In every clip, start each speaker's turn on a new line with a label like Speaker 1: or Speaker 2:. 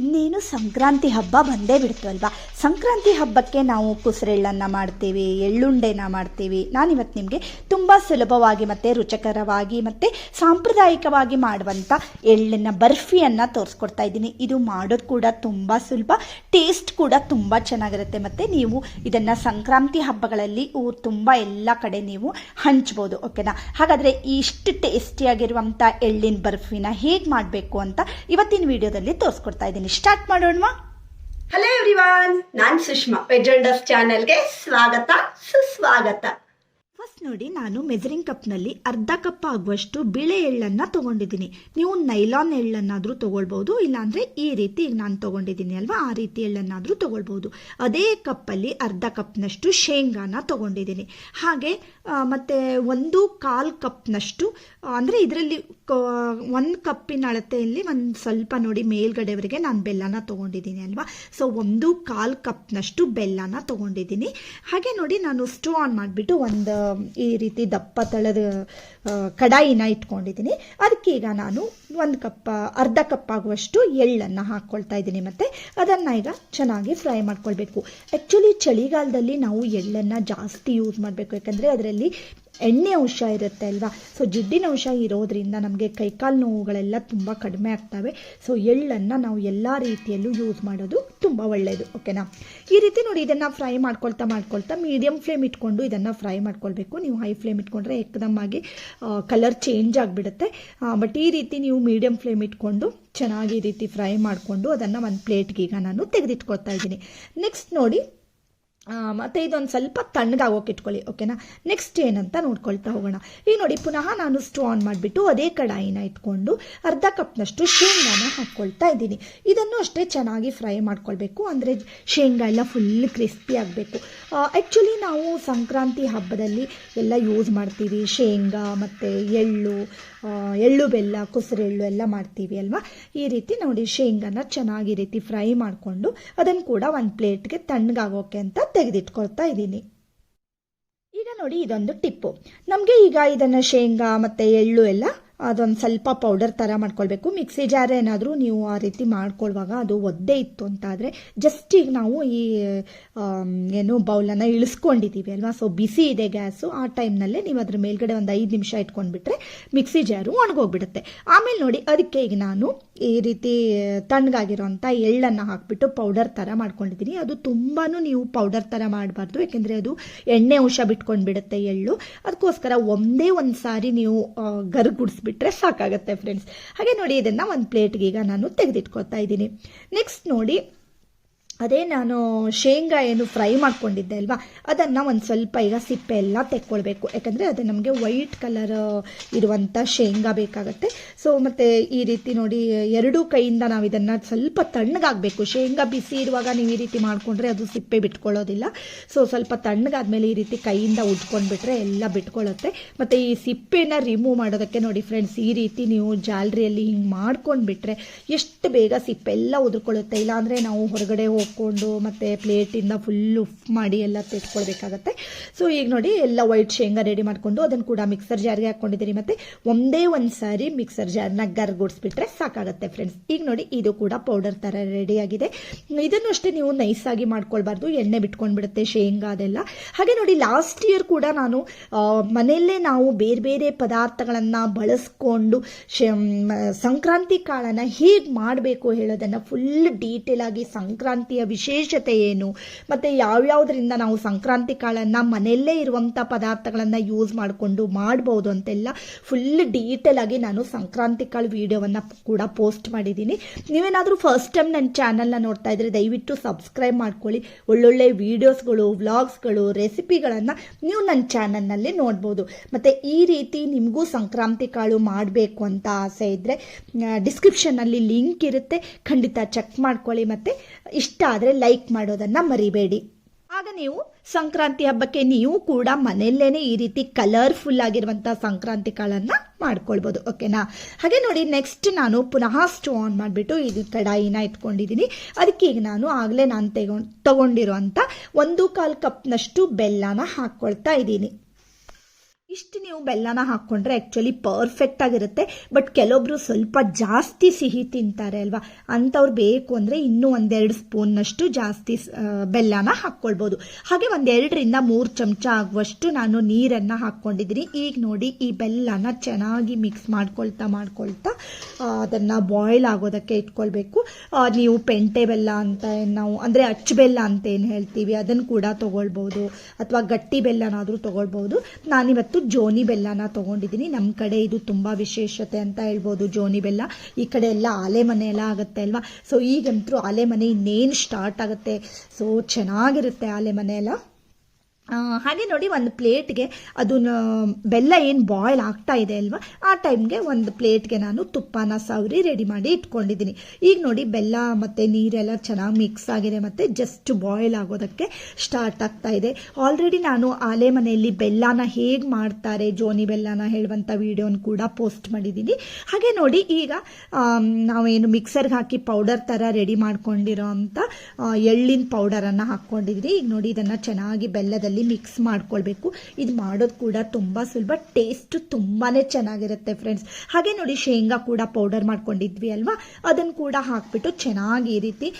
Speaker 1: ಇನ್ನೇನು ಸಂಕ್ರಾಂತಿ ಹಬ್ಬ ಬಂದೇ ಬಿಡ್ತು ಅಲ್ವಾ? ಸಂಕ್ರಾಂತಿ ಹಬ್ಬಕ್ಕೆ ನಾವು ಕುಸರೆಳ್ಳನ್ನು ಮಾಡ್ತೀವಿ, ಎಳ್ಳುಂಡೆನ ಮಾಡ್ತೀವಿ. ನಾನಿವತ್ತು ನಿಮಗೆ ತುಂಬ ಸುಲಭವಾಗಿ ಮತ್ತು ರುಚಿಕರವಾಗಿ ಮತ್ತು ಸಾಂಪ್ರದಾಯಿಕವಾಗಿ ಮಾಡುವಂಥ ಎಳ್ಳಿನ ಬರ್ಫಿಯನ್ನು ತೋರಿಸ್ಕೊಡ್ತಾ ಇದ್ದೀನಿ. ಇದು ಮಾಡೋದು ಕೂಡ ತುಂಬ ಸುಲಭ, ಟೇಸ್ಟ್ ಕೂಡ ತುಂಬ ಚೆನ್ನಾಗಿರುತ್ತೆ. ಮತ್ತು ನೀವು ಇದನ್ನು ಸಂಕ್ರಾಂತಿ ಹಬ್ಬಗಳಲ್ಲಿ ತುಂಬ ಎಲ್ಲ ಕಡೆ ನೀವು ಹಂಚ್ಬೋದು, ಓಕೆನಾ? ಹಾಗಾದರೆ ಇಷ್ಟು ಟೇಸ್ಟಿಯಾಗಿರುವಂಥ ಎಳ್ಳಿನ, ಬರ್ಫಿನ ಹೇಗೆ ಮಾಡಬೇಕು ಅಂತ ಇವತ್ತಿನ ವಿಡಿಯೋದಲ್ಲಿ ತೋರಿಸ್ಕೊಡ್ತಾ ಇದ್ದೀನಿ. ಸ್ಟಾರ್ಟ್ ಮಾಡೋಣ
Speaker 2: ಹಲೋ ಎವ್ರಿವಾನ್ ನಾನ್ ಸುಷ್ಮಾ ವೆಜ್ ಚಾನೆಲ್ಗೆ ಸ್ವಾಗತ ಸುಸ್ವಾಗತ.
Speaker 1: ಫಸ್ಟ್ ನೋಡಿ ನಾನು ಮೆಜರಿಂಗ್ ಕಪ್ನಲ್ಲಿ ಅರ್ಧ ಕಪ್ ಆಗುವಷ್ಟು ಬಿಳೆ ಎಳ್ಳನ್ನು ತೊಗೊಂಡಿದ್ದೀನಿ. ನೀವು ನೈಲಾನ್ ಎಳ್ಳನ್ನಾದರೂ ತೊಗೊಳ್ಬೋದು ಇಲ್ಲಾಂದರೆ ಈ ರೀತಿ ನಾನು ತೊಗೊಂಡಿದ್ದೀನಿ ಅಲ್ವಾ, ಆ ರೀತಿ ಎಳ್ಳನ್ನಾದರೂ ತೊಗೊಳ್ಬೋದು ಅದೇ ಕಪ್ಪಲ್ಲಿ ಅರ್ಧ ಕಪ್ನಷ್ಟು ಶೇಂಗಾನ ತೊಗೊಂಡಿದ್ದೀನಿ. ಹಾಗೆ ಮತ್ತು ಒಂದು ಕಾಲು ಕಪ್ನಷ್ಟು ಅಂದರೆ ಇದರಲ್ಲಿ ಒಂದು ಕಪ್ಪಿನ ಅಳತೆಯಲ್ಲಿ ಒಂದು ಸ್ವಲ್ಪ ನೋಡಿ ಮೇಲ್ಗಡೆವರೆಗೆ ನಾನು ಬೆಲ್ಲನ ತೊಗೊಂಡಿದ್ದೀನಿ ಅಲ್ವಾ. ಸೊ ಒಂದು ಕಾಲು ಕಪ್ನಷ್ಟು ಬೆಲ್ಲನ ತೊಗೊಂಡಿದ್ದೀನಿ. ಹಾಗೆ ನೋಡಿ ನಾನು ಸ್ಟವ್ ಆನ್ ಮಾಡಿಬಿಟ್ಟು ಒಂದು ಈ ರೀತಿ ದಪ್ಪ ತಳದ ಕಡಾಯಿನ ಇಟ್ಕೊಂಡಿದ್ದೀನಿ. ಅದಕ್ಕೆ ಈಗ ನಾನು ಒಂದು ಕಪ್ ಅರ್ಧ ಕಪ್ ಆಗುವಷ್ಟು ಎಳ್ಳನ್ನು ಹಾಕ್ಕೊಳ್ತಾ ಇದ್ದೀನಿ ಮತ್ತು. ಅದನ್ನು ಈಗ ಚೆನ್ನಾಗಿ ಫ್ರೈ ಮಾಡ್ಕೊಳ್ಬೇಕು. ಆ್ಯಕ್ಚುಲಿ ಚಳಿಗಾಲದಲ್ಲಿ ನಾವು ಎಳ್ಳನ್ನು ಜಾಸ್ತಿ ಯೂಸ್ ಮಾಡಬೇಕು. ಯಾಕಂದರೆ ಅದರಲ್ಲಿ ಎಣ್ಣೆ ಅಂಶ ಇರುತ್ತೆ ಅಲ್ವಾ? ಸೊ ಜಿಡ್ಡಿನ ಅಂಶ ಇರೋದ್ರಿಂದ ನಮಗೆ ಕೈಕಾಲು ನೋವುಗಳೆಲ್ಲ ತುಂಬ ಕಡಿಮೆ ಆಗ್ತವೆ. ಸೊ ಎಳ್ಳನ್ನು ನಾವು ಎಲ್ಲ ರೀತಿಯಲ್ಲೂ ಯೂಸ್ ಮಾಡೋದು ತುಂಬ ಒಳ್ಳೆಯದು ಓಕೆನಾ ಈ ರೀತಿ ನೋಡಿ, ಇದನ್ನು ಫ್ರೈ ಮಾಡ್ಕೊಳ್ತಾ ಮಾಡ್ಕೊಳ್ತಾ ಮೀಡಿಯಮ್ ಫ್ಲೇಮ್ ಇಟ್ಕೊಂಡು ಇದನ್ನು ಫ್ರೈ ಮಾಡ್ಕೊಳ್ಬೇಕು. ನೀವು ಹೈ ಫ್ಲೇಮ್ ಇಟ್ಕೊಂಡ್ರೆ ಆಗಿ ಕಲರ್ ಚೇಂಜ್ ಆಗಿಬಿಡುತ್ತೆ. ಬಟ್ ಈ ರೀತಿ ನೀವು ಮೀಡಿಯಮ್ ಫ್ಲೇಮ್ ಇಟ್ಕೊಂಡು ಚೆನ್ನಾಗಿ ಈ ರೀತಿ ಫ್ರೈ ಮಾಡಿಕೊಂಡು ಅದನ್ನು ಒಂದು ಪ್ಲೇಟ್ಗೆ ಈಗ ನಾನು ತೆಗೆದಿಟ್ಕೊಳ್ತಾ ಇದ್ದೀನಿ. ನೆಕ್ಸ್ಟ್ ನೋಡಿ ಮತ್ತೆ ಇದೊಂದು ಸ್ವಲ್ಪ ತಣ್ಣಗಾಗೋಕೆ ಇಟ್ಕೊಳ್ಳಿ ಓಕೆನಾ ನೆಕ್ಸ್ಟ್ ಏನಂತ ನೋಡ್ಕೊಳ್ತಾ ಹೋಗೋಣ. ಈಗ ನೋಡಿ ಪುನಃ ನಾನು ಸ್ಟವ್ ಆನ್ ಮಾಡಿಬಿಟ್ಟು ಅದೇ ಕಡಾಯಿನ ಇಟ್ಕೊಂಡು ಅರ್ಧ ಕಪ್ನಷ್ಟು ಶೇಂಗಾನ ಹಾಕ್ಕೊಳ್ತಾ ಇದ್ದೀನಿ. ಇದನ್ನು ಅಷ್ಟೇ ಚೆನ್ನಾಗಿ ಫ್ರೈ ಮಾಡ್ಕೊಳ್ಬೇಕು, ಅಂದರೆ ಶೇಂಗಾ ಎಲ್ಲ ಫುಲ್ ಕ್ರಿಸ್ಪಿ ಆಗಬೇಕು. ಆ್ಯಕ್ಚುಲಿ ನಾವು ಸಂಕ್ರಾಂತಿ ಹಬ್ಬದಲ್ಲಿ ಎಲ್ಲ ಯೂಸ್ ಮಾಡ್ತೀವಿ, ಶೇಂಗಾ, ಮತ್ತು ಎಳ್ಳು ಎಳ್ಳು ಬೆಲ್ಲ, ಕುಸುರೆಳ್ಳು ಎಲ್ಲ ಮಾಡ್ತೀವಿ ಅಲ್ವಾ? ಈ ರೀತಿ ನೋಡಿ ಶೇಂಗಾನ ಚೆನ್ನಾಗಿ ರೀತಿ ಫ್ರೈ ಮಾಡಿಕೊಂಡು ಅದನ್ನು ಕೂಡ ಒಂದು ಪ್ಲೇಟ್ಗೆ ತಣ್ಣಗಾಗೋಕೆ ಅಂತ ತೆಗೆದಿಟ್ಕೊಳ್ತಾ ಇದ್ದೀನಿ. ಈಗ ನೋಡಿ ಇದೊಂದು ಟಿಪ್ಪು. ನಮಗೆ ಈಗ ಇದನ್ನು ಶೇಂಗಾ ಮತ್ತು ಎಳ್ಳು ಎಲ್ಲ ಅದೊಂದು ಸ್ವಲ್ಪ ಪೌಡರ್ ಥರ ಮಾಡ್ಕೊಳ್ಬೇಕು. ಮಿಕ್ಸಿ ಜಾರ್ ಏನಾದರೂ ನೀವು ಆ ರೀತಿ ಮಾಡ್ಕೊಳ್ಳುವಾಗ ಅದು ಒದ್ದೆ ಇತ್ತು ಅಂತಾದರೆ ಜಸ್ಟ್ ಈಗ ನಾವು ಈ ಏನು ಬೌಲನ್ನು ಇಳಿಸ್ಕೊಂಡಿದ್ದೀವಿ ಅಲ್ವಾ? ಸೊ ಬಿಸಿ ಇದೆ ಗ್ಯಾಸು ಆ ಟೈಮ್ನಲ್ಲೇ ನೀವು ಅದ್ರ ಮೇಲ್ಗಡೆ ಒಂದು ಐದು ನಿಮಿಷ ಇಟ್ಕೊಂಡ್ಬಿಟ್ರೆ ಮಿಕ್ಸಿ ಜಾರು ಒಣಗೋಗ್ಬಿಡುತ್ತೆ. ಆಮೇಲೆ ನೋಡಿ ಅದಕ್ಕೆ ಈಗ ನಾನು ಈ ರೀತಿ ತಣ್ಣಗಾಗಿರೋಂಥ ಎಳ್ಳನ್ನು ಹಾಕ್ಬಿಟ್ಟು ಪೌಡರ್ ಥರ ಮಾಡ್ಕೊಂಡಿದ್ದೀನಿ ಅದು ತುಂಬಾ ನೀವು ಪೌಡರ್ ಥರ ಮಾಡಬಾರ್ದು ಯಾಕೆಂದರೆ ಅದು ಎಣ್ಣೆ ಅಂಶ ಬಿಟ್ಕೊಂಡು ಬಿಡುತ್ತೆ ಎಳ್ಳು. ಅದಕ್ಕೋಸ್ಕರ ಒಂದೇ ಒಂದು ಸಾರಿ ನೀವು ಆ, ಗರ್ಗುಡಿಸ್ಬಿಟ್ರೆ ಸಾಕಾಗುತ್ತೆ ಫ್ರೆಂಡ್ಸ್ ಹಾಗೆ ನೋಡಿ ಇದನ್ನು ಒಂದು ಪ್ಲೇಟ್ಗೆ ಈಗ ನಾನು ತೆಗೆದಿಟ್ಕೊಳ್ತಾ ಇದ್ದೀನಿ. ನೆಕ್ಸ್ಟ್ ನೋಡಿ ಅದೇ ನಾನು ಶೇಂಗಾ ಏನು ಫ್ರೈ ಮಾಡ್ಕೊಂಡಿದ್ದೆ ಅಲ್ವಾ? ಅದನ್ನು ಒಂದು ಸ್ವಲ್ಪ ಈಗ ಸಿಪ್ಪೆ ಎಲ್ಲ ತೆಕ್ಕೊಳ್ಬೇಕು. ಯಾಕಂದರೆ ಅದು ನಮಗೆ ವೈಟ್ ಕಲರ್ ಇರುವಂಥ ಶೇಂಗಾ ಬೇಕಾಗತ್ತೆ. ಸೊ ಮತ್ತು ಈ ರೀತಿ ನೋಡಿ, ಎರಡೂ ಕೈಯಿಂದ ನಾವು ಇದನ್ನು ಸ್ವಲ್ಪ ತಣ್ಣಗಾಗಬೇಕು. ಶೇಂಗಾ ಬಿಸಿ ಇರುವಾಗ ನೀವು ಈ ರೀತಿ ಮಾಡಿಕೊಂಡ್ರೆ ಅದು ಸಿಪ್ಪೆ ಬಿಟ್ಕೊಳ್ಳೋದಿಲ್ಲ. ಸೊ ಸ್ವಲ್ಪ ತಣ್ಣಗಾದ್ಮೇಲೆ ಈ ರೀತಿ ಕೈಯಿಂದ ಉಜ್ಕೊಂಡ್ಬಿಟ್ರೆ ಎಲ್ಲ ಬಿಟ್ಕೊಳ್ಳುತ್ತೆ. ಮತ್ತು ಈ ಸಿಪ್ಪೆನ ರಿಮೂವ್ ಮಾಡೋದಕ್ಕೆ ನೋಡಿ ಫ್ರೆಂಡ್ಸ್ ಈ ರೀತಿ ನೀವು ಜಾಲರಿಯಲ್ಲಿ ಹಿಂಗೆ ಮಾಡ್ಕೊಂಡ್ಬಿಟ್ರೆ ಎಷ್ಟು ಬೇಗ ಸಿಪ್ಪೆ ಎಲ್ಲ ಉದುರ್ಕೊಳ್ಳುತ್ತೆ. ಇಲ್ಲಾಂದರೆ ನಾವು ಹೊರಗಡೆ ಹೋಗ್ಕೊಂಡು ಮತ್ತು ಪ್ಲೇಟಿಂದ ಫುಲ್ ಉಫ್ ಮಾಡಿ ಎಲ್ಲ ತೆಗೆದುಕೊಳ್ಬೇಕಾಗತ್ತೆ. ಸೊ ಈಗ ನೋಡಿ ಎಲ್ಲ ವೈಟ್ ಶೇಂಗಾ ರೆಡಿ ಮಾಡಿಕೊಂಡು ಅದನ್ನು ಕೂಡ ಮಿಕ್ಸರ್ ಜಾರ್ಗೆ ಹಾಕ್ಕೊಂಡಿದ್ದೀನಿ ಮತ್ತು ಒಂದೇ ಒಂದು ಸಾರಿ ಮಿಕ್ಸರ್ ಜಾರ್ನ ಗರ್ಗೂಡಿಸ್ಬಿಟ್ರೆ ಸಾಕಾಗುತ್ತೆ ಫ್ರೆಂಡ್ಸ್ ಈಗ ನೋಡಿ ಇದು ಕೂಡ ಪೌಡರ್ ಥರ ರೆಡಿಯಾಗಿದೆ ಇದನ್ನು ಅಷ್ಟೇ ನೀವು ನೈಸಾಗಿ ಮಾಡ್ಕೊಳ್ಬಾರ್ದು. ಎಣ್ಣೆ ಬಿಟ್ಕೊಂಡ್ಬಿಡುತ್ತೆ ಶೇಂಗಾ ಅದೆಲ್ಲ. ಹಾಗೆ ನೋಡಿ ಲಾಸ್ಟ್ ಇಯರ್ ಕೂಡ ನಾನು ಮನೆಯಲ್ಲೇ ನಾವು ಬೇರೆ ಬೇರೆ ಪದಾರ್ಥಗಳನ್ನು ಬಳಸ್ಕೊಂಡು ಸಂಕ್ರಾಂತಿ ಕಾಳನ್ನು ಹೇಗೆ ಮಾಡಬೇಕು ಹೇಳೋದನ್ನು ಫುಲ್ ಡೀಟೇಲ್ ಆಗಿ ಸಂಕ್ರಾಂತಿಯ ವಿಶೇಷತೆ ಏನು? ಮತ್ತು ಯಾವ್ಯಾವುದರಿಂದ ನಾವು ಸಂಕ್ರಾಂತಿ ಕಾಳನ್ನು ಮನೆಯಲ್ಲೇ ಇರುವಂಥ ಪದಾರ್ಥಗಳನ್ನು ಯೂಸ್ ಮಾಡಿಕೊಂಡು ಮಾಡ್ಬೋದು ಅಂತೆಲ್ಲ ಫುಲ್ ಡೀಟೇಲ್ ಆಗಿ ನಾನು ಸಂಕ್ರಾಂತಿ ಕಾಳು ವಿಡಿಯೋವನ್ನು ಕೂಡ ಪೋಸ್ಟ್ ಮಾಡಿದ್ದೀನಿ. ನೀವೇನಾದರೂ ಫಸ್ಟ್ ಟೈಮ್ ನನ್ನ ಚಾನಲ್ನ ನೋಡ್ತಾ ಇದ್ರೆ ದಯವಿಟ್ಟು ಸಬ್ಸ್ಕ್ರೈಬ್ ಮಾಡ್ಕೊಳ್ಳಿ. ಒಳ್ಳೊಳ್ಳೆ ವೀಡಿಯೋಸ್ಗಳು ವ್ಲಾಗ್ಸ್ಗಳು ರೆಸಿಪಿಗಳನ್ನು ನೀವು ನನ್ನ ಚಾನಲ್ನಲ್ಲಿ ನೋಡ್ಬೋದು. ಮತ್ತು ಈ ರೀತಿ ನಿಮಗೂ ಸಂಕ್ರಾಂತಿ ಕಾಳು ಮಾಡಬೇಕು ಅಂತ ಆಸೆ ಇದ್ದರೆ ಡಿಸ್ಕ್ರಿಪ್ಷನ್ನಲ್ಲಿ ಲಿಂಕ್ ಇರುತ್ತೆ. ಖಂಡಿತ ಚೆಕ್ ಮಾಡ್ಕೊಳ್ಳಿ. ಮತ್ತು ಇಷ್ಟ ಆದರೆ ಲೈಕ್ ಮಾಡೋದನ್ನು ಮರಿಬೇಡಿ. ಆಗ ನೀವು ಸಂಕ್ರಾಂತಿ ಹಬ್ಬಕ್ಕೆ ನೀವು ಕೂಡ ಮನೆಯಲ್ಲೇನೆ ಈ ರೀತಿ ಕಲರ್ಫುಲ್ ಆಗಿರುವಂಥ ಸಂಕ್ರಾಂತಿ ಕಾಳನ್ನು ಮಾಡ್ಕೊಳ್ಬೋದು ಓಕೆನಾ ಹಾಗೆ ನೋಡಿ ನೆಕ್ಸ್ಟ್ ನಾನು ಪುನಃ ಸ್ಟವ್ ಆನ್ ಮಾಡಿಬಿಟ್ಟು ಇದು ಕಡಾಯಿನ ಇಟ್ಕೊಂಡಿದ್ದೀನಿ ಅದಕ್ಕೆ ಈಗ ನಾನು ಆಗಲೇ ನಾನು ತೆಗೊಂಡು ತಗೊಂಡಿರುವಂತ ಒಂದು ಕಾಲು ಕಪ್ನಷ್ಟು ಬೆಲ್ಲನ ಹಾಕ್ಕೊಳ್ತಾ ಇದ್ದೀನಿ ಇಷ್ಟು ನೀವು ಬೆಲ್ಲನ ಹಾಕ್ಕೊಂಡ್ರೆ ಆ್ಯಕ್ಚುಲಿ ಪರ್ಫೆಕ್ಟ್ ಆಗಿರುತ್ತೆ. ಬಟ್ ಕೆಲವೊಬ್ರು ಸ್ವಲ್ಪ ಜಾಸ್ತಿ ಸಿಹಿ ತಿಂತಾರೆ ಅಲ್ವಾ? ಅಂಥವ್ರು ಬೇಕು ಅಂದರೆ ಇನ್ನೂ ಒಂದೆರಡು ಸ್ಪೂನ್ನಷ್ಟು ಜಾಸ್ತಿ ಬೆಲ್ಲನ ಹಾಕ್ಕೊಳ್ಬೋದು. ಹಾಗೆ ಒಂದೆರಡರಿಂದ ಮೂರು ಚಮಚ ಆಗುವಷ್ಟು ನಾನು ನೀರನ್ನು ಹಾಕ್ಕೊಂಡಿದ್ದೀನಿ. ಈಗ ನೋಡಿ, ಈ ಬೆಲ್ಲನ ಚೆನ್ನಾಗಿ ಮಿಕ್ಸ್ ಮಾಡ್ಕೊಳ್ತಾ ಮಾಡ್ಕೊಳ್ತಾ ಅದನ್ನು ಬಾಯ್ಲ್ ಆಗೋದಕ್ಕೆ ಇಟ್ಕೊಳ್ಬೇಕು. ನೀವು ಪೆಂಟೆ ಬೆಲ್ಲ ಅಂತ ನಾವು, ಅಂದರೆ ಅಚ್ಚು ಬೆಲ್ಲ ಅಂತ ಏನು ಹೇಳ್ತೀವಿ ಅದನ್ನು ಕೂಡ ತೊಗೊಳ್ಬೋದು. ಅಥವಾ ಗಟ್ಟಿ ಬೆಲ್ಲನಾದರೂ ತೊಗೊಳ್ಬೋದು. ನಾನಿವತ್ತು ಜೋನಿ ಬೆಲ್ಲನ ತಗೊಂಡಿದ್ದೀನಿ. ನಮ್ಮ ಕಡೆ ಇದು ತುಂಬ ವಿಶೇಷತೆ ಅಂತ ಹೇಳ್ಬೋದು ಜೋನಿ ಬೆಲ್ಲ. ಈ ಕಡೆ ಎಲ್ಲ ಆಲೆ ಮನೆ ಎಲ್ಲ ಆಗುತ್ತೆ ಅಲ್ವಾ? ಸೊ ಈಗಂತೂ ಆಲೆ ಮನೆ ಇನ್ನೇನು ಸ್ಟಾರ್ಟ್ ಆಗುತ್ತೆ. ಸೊ ಚೆನ್ನಾಗಿರುತ್ತೆ ಆಲೆ ಮನೆ ಎಲ್ಲ. ಹಾಗೆ ನೋಡಿ ಒಂದು ಪ್ಲೇಟ್ಗೆ ಅದು ಬೆಲ್ಲ ಏನು ಬಾಯ್ಲ್ ಆಗ್ತಾ ಇದೆ ಅಲ್ವಾ, ಆ ಟೈಮ್ಗೆ ಒಂದು ಪ್ಲೇಟ್ಗೆ ನಾನು ತುಪ್ಪನ ಸವರಿ ರೆಡಿ ಮಾಡಿ ಇಟ್ಕೊಂಡಿದ್ದೀನಿ. ಈಗ ನೋಡಿ ಬೆಲ್ಲ ಮತ್ತು ನೀರೆಲ್ಲ ಚೆನ್ನಾಗಿ ಮಿಕ್ಸ್ ಆಗಿದೆ ಮತ್ತು ಜಸ್ಟ್ ಬಾಯ್ಲ್ ಆಗೋದಕ್ಕೆ ಸ್ಟಾರ್ಟ್ ಆಗ್ತಾ ಇದೆ. ಆಲ್ರೆಡಿ ನಾನು ಆಲೆ ಮನೆಯಲ್ಲಿ ಬೆಲ್ಲನ ಹೇಗೆ ಮಾಡ್ತಾರೆ, ಜೋನಿ ಬೆಲ್ಲನ ಹೇಳುವಂಥ ವಿಡಿಯೋನ ಕೂಡ ಪೋಸ್ಟ್ ಮಾಡಿದ್ದೀನಿ. ಹಾಗೆ ನೋಡಿ ಈಗ ನಾವೇನು ಮಿಕ್ಸರ್ಗೆ ಹಾಕಿ ಪೌಡರ್ ಥರ ರೆಡಿ ಮಾಡ್ಕೊಂಡಿರೋ ಅಂಥ ಎಳ್ಳಿನ ಪೌಡರನ್ನು ಹಾಕ್ಕೊಂಡಿದ್ದೀನಿ. ಈಗ ನೋಡಿ ಇದನ್ನು ಚೆನ್ನಾಗಿ ಬೆಲ್ಲದಲ್ಲಿ ಮಿಕ್ಸ್ ಮಾಡ್ಕೊಳ್ಬೇಕು. ಇದು ಮಾಡೋದು ಕೂಡ ತುಂಬ ಸುಲಭ ಟೇಸ್ಟ್ ತುಂಬಾ ಚೆನ್ನಾಗಿರುತ್ತೆ ಫ್ರೆಂಡ್ಸ್ ಹಾಗೆ ನೋಡಿ ಶೇಂಗಾ ಕೂಡ ಪೌಡರ್ ಮಾಡ್ಕೊಂಡಿದ್ವಿ ಅಲ್ವಾ? ಅದನ್ನು ಕೂಡ ಹಾಕ್ಬಿಟ್ಟು ಚೆನ್ನಾಗಿ ಈ ರೀತಿ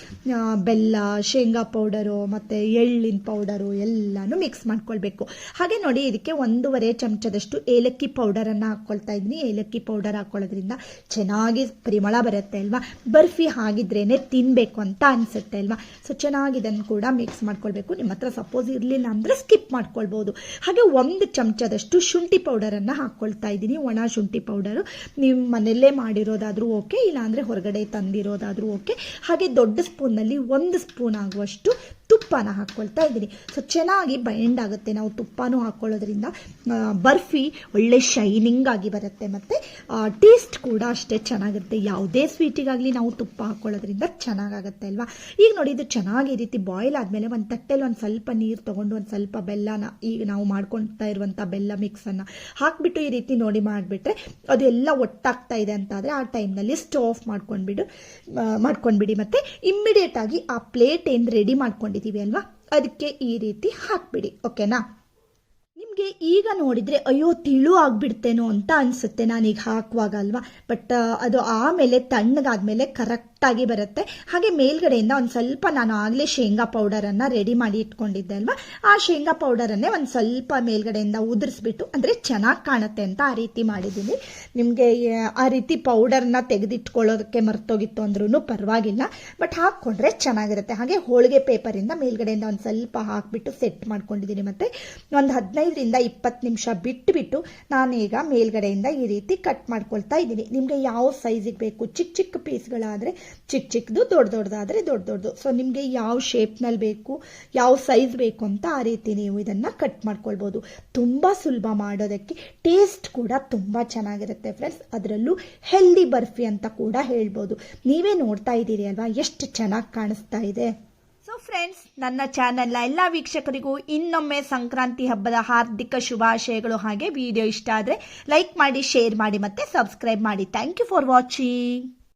Speaker 1: ಬೆಲ್ಲ, ಶೇಂಗಾ ಪೌಡರು ಮತ್ತು ಎಳ್ಳಿನ ಪೌಡರು ಎಲ್ಲನೂ ಮಿಕ್ಸ್ ಮಾಡ್ಕೊಳ್ಬೇಕು. ಹಾಗೆ ನೋಡಿ ಇದಕ್ಕೆ ಒಂದೂವರೆ ಚಮಚದಷ್ಟು ಏಲಕ್ಕಿ ಪೌಡರನ್ನು ಹಾಕ್ಕೊಳ್ತಾ ಇದ್ದೀನಿ. ಏಲಕ್ಕಿ ಪೌಡರ್ ಹಾಕ್ಕೊಳ್ಳೋದ್ರಿಂದ ಚೆನ್ನಾಗಿ ಪರಿಮಳ ಬರುತ್ತೆ ಅಲ್ವಾ? ಬರ್ಫಿ ಆಗಿದ್ರೇ ತಿನ್ನಬೇಕು ಅಂತ ಅನಿಸುತ್ತೆ ಅಲ್ವಾ? ಸೊ ಚೆನ್ನಾಗಿ ಇದನ್ನು ಕೂಡ ಮಿಕ್ಸ್ ಮಾಡ್ಕೊಳ್ಬೇಕು. ನಿಮ್ಮ ಹತ್ರ ಸಪೋಸ್ ಇರಲಿಲ್ಲ ಅಂದರೆ ಸ್ಕಿಪ್ ಮಾಡ್ಕೊಳ್ಬೋದು. ಹಾಗೆ ಒಂದು ಚಮಚದಷ್ಟು ಶುಂಠಿ ಪೌಡರನ್ನು ಹಾಕ್ಕೊಳ್ತಾ ಇದ್ದೀನಿ. ಒಣ ಶುಂಠಿ ಪೌಡರು. ನೀವು ಮನೆಯಲ್ಲೇ ಮಾಡಿರೋದಾದರೂ ಓಕೆ, ಇಲ್ಲಾಂದರೆ ಹೊರಗಡೆ ತಂದಿರೋದಾದರೂ ಓಕೆ. ಹಾಗೆ ದೊಡ್ಡ ಸ್ಪೂನಲ್ಲಿ ಒಂದು ಸ್ಪೂನ್ ಆಗುವಷ್ಟು ತುಪ್ಪನ ಹಾಕ್ಕೊಳ್ತಾ ಇದ್ದೀನಿ. ಸೊ ಚೆನ್ನಾಗಿ ಬೈಂಡ್ ಆಗುತ್ತೆ. ನಾವು ತುಪ್ಪನೂ ಹಾಕ್ಕೊಳ್ಳೋದ್ರಿಂದ ಬರ್ಫಿ ಒಳ್ಳೆ ಶೈನಿಂಗ್ ಆಗಿ ಬರುತ್ತೆ ಮತ್ತು ಟೇಸ್ಟ್ ಕೂಡ ಅಷ್ಟೇ ಚೆನ್ನಾಗಿರುತ್ತೆ. ಯಾವುದೇ ಸ್ವೀಟಿಗಾಗಲಿ ನಾವು ತುಪ್ಪ ಹಾಕ್ಕೊಳ್ಳೋದ್ರಿಂದ ಚೆನ್ನಾಗಾಗುತ್ತೆ ಅಲ್ವಾ? ಈಗ ನೋಡಿ, ಇದು ಚೆನ್ನಾಗಿ ಈ ರೀತಿ ಬಾಯ್ಲ್ ಆದಮೇಲೆ ಒಂದು ತಟ್ಟೆಲಿ ಒಂದು ಸ್ವಲ್ಪ ನೀರು ತೊಗೊಂಡು, ಒಂದು ಸ್ವಲ್ಪ ಬೆಲ್ಲನ, ಈಗ ನಾವು ಮಾಡ್ಕೊಳ್ತಾ ಇರುವಂಥ ಬೆಲ್ಲ ಮಿಕ್ಸನ್ನು ಹಾಕ್ಬಿಟ್ಟು ಈ ರೀತಿ ನೋಡಿ ಮಾಡಿಬಿಟ್ರೆ ಅದೆಲ್ಲ ಒಟ್ಟಾಗ್ತಾ ಇದೆ ಅಂತ ಆದರೆ ಆ ಟೈಮ್ನಲ್ಲಿ ಸ್ಟವ್ ಆಫ್ ಮಾಡ್ಕೊಂಡ್ಬಿಡು ಮಾಡ್ಕೊಂಡ್ಬಿಡಿ ಮತ್ತು ಇಮ್ಮಿಡಿಯೇಟಾಗಿ ಆ ಪ್ಲೇಟ್ ಏನು ರೆಡಿ ಮಾಡ್ಕೊಂಡಿದ್ದೀವಿ ಅಲ್ವಾ? ಅದಕ್ಕೆ ಈ ರೀತಿ ಹಾಕ್ಬಿಡಿ ಓಕೆನಾ ನಿಮಗೆ ಈಗ ನೋಡಿದರೆ, ಅಯ್ಯೋ, ತಿಳು ಆಗಿಬಿಡ್ತೇನೋ ಅಂತ ಅನಿಸುತ್ತೆ. ನಾನೀಗ ಹಾಕುವಾಗ ಅಲ್ವಾ? ಬಟ್ ಅದು ಆಮೇಲೆ ತಣ್ಣಗಾದ್ಮೇಲೆ ಕರೆಕ್ಟಾಗಿ ಬರುತ್ತೆ. ಹಾಗೆ ಮೇಲ್ಗಡೆಯಿಂದ ಒಂದು ಸ್ವಲ್ಪ ನಾನು ಆಗಲೇ ಶೇಂಗಾ ಪೌಡರನ್ನು ರೆಡಿ ಮಾಡಿ ಇಟ್ಕೊಂಡಿದ್ದೆ ಅಲ್ವಾ? ಆ ಶೇಂಗಾ ಪೌಡರನ್ನೇ ಒಂದು ಸ್ವಲ್ಪ ಮೇಲ್ಗಡೆಯಿಂದ ಉದುರಿಸ್ಬಿಟ್ಟು, ಅಂದರೆ ಚೆನ್ನಾಗಿ ಕಾಣುತ್ತೆ ಅಂತ ಆ ರೀತಿ ಮಾಡಿದ್ದೀನಿ. ನಿಮಗೆ, ಆ ರೀತಿ ಪೌಡರ್ನ ತೆಗೆದಿಟ್ಕೊಳ್ಳೋದಕ್ಕೆ ಮರ್ತೋಗಿತ್ತು ಅಂದ್ರೂ ಪರವಾಗಿಲ್ಲ. ಬಟ್ ಹಾಕ್ಕೊಂಡ್ರೆ ಚೆನ್ನಾಗಿರುತ್ತೆ. ಹಾಗೆ ಹೋಳಿಗೆ ಪೇಪರಿಂದ ಮೇಲ್ಗಡೆಯಿಂದ ಒಂದು ಸ್ವಲ್ಪ ಹಾಕ್ಬಿಟ್ಟು ಸೆಟ್ ಮಾಡ್ಕೊಂಡಿದ್ದೀನಿ. ಮತ್ತು ಒಂದು ಹದಿನೈದರಿಂದ ಇಪ್ಪತ್ತು ನಿಮಿಷ ಬಿಟ್ಟುಬಿಟ್ಟು ನಾನೀಗ ಮೇಲ್ಗಡೆಯಿಂದ ಈ ರೀತಿ ಕಟ್ ಮಾಡ್ಕೊಳ್ತಾ ಇದ್ದೀನಿ. ನಿಮಗೆ ಯಾವ ಸೈಜಿಗೆ ಬೇಕು ಚಿಕ್ಕ ಚಿಕ್ಕ ಪೀಸ್ಗಳಾದರೆ ಚಿಕ್ಕ ಚಿಕ್ಕದು ದೊಡ್ಡ ದೊಡ್ಡದಾದರೆ ದೊಡ್ಡ ದೊಡ್ಡದು. ಸೊ ನಿಮಗೆ ಯಾವ ಶೇಪ್ನಲ್ಲಿ ಬೇಕು, ಯಾವ ಸೈಜ್ ಬೇಕು ಅಂತ ಆ ರೀತಿ ನೀವು ಇದನ್ನು ಕಟ್ ಮಾಡ್ಕೊಳ್ಬೋದು. ತುಂಬ ಸುಲಭ ಮಾಡೋದಕ್ಕೆ ಟೇಸ್ಟ್ ಕೂಡ ತುಂಬ ಚೆನ್ನಾಗಿರುತ್ತೆ ಫ್ರೆಂಡ್ಸ್ ಅದರಲ್ಲೂ ಹೆಲ್ದಿ ಬರ್ಫಿ ಅಂತ ಕೂಡ ಹೇಳ್ಬೋದು. ನೀವೇ ನೋಡ್ತಾ ಇದ್ದೀರಿ ಅಲ್ವಾ? ಎಷ್ಟು ಚೆನ್ನಾಗಿ ಕಾಣಿಸ್ತಾ ಇದೆ. ಸೊ ಫ್ರೆಂಡ್ಸ್ ನನ್ನ ಚಾನೆಲ್ನ ಎಲ್ಲ ವೀಕ್ಷಕರಿಗೂ ಇನ್ನೊಮ್ಮೆ ಸಂಕ್ರಾಂತಿ ಹಬ್ಬದ ಹಾರ್ದಿಕ ಶುಭಾಶಯಗಳು. ಹಾಗೆ ವಿಡಿಯೋ ಇಷ್ಟ ಆದರೆ ಲೈಕ್ ಮಾಡಿ ಶೇರ್ ಮಾಡಿ ಮತ್ತು ಸಬ್ಸ್ಕ್ರೈಬ್ ಮಾಡಿ. Thank you for watching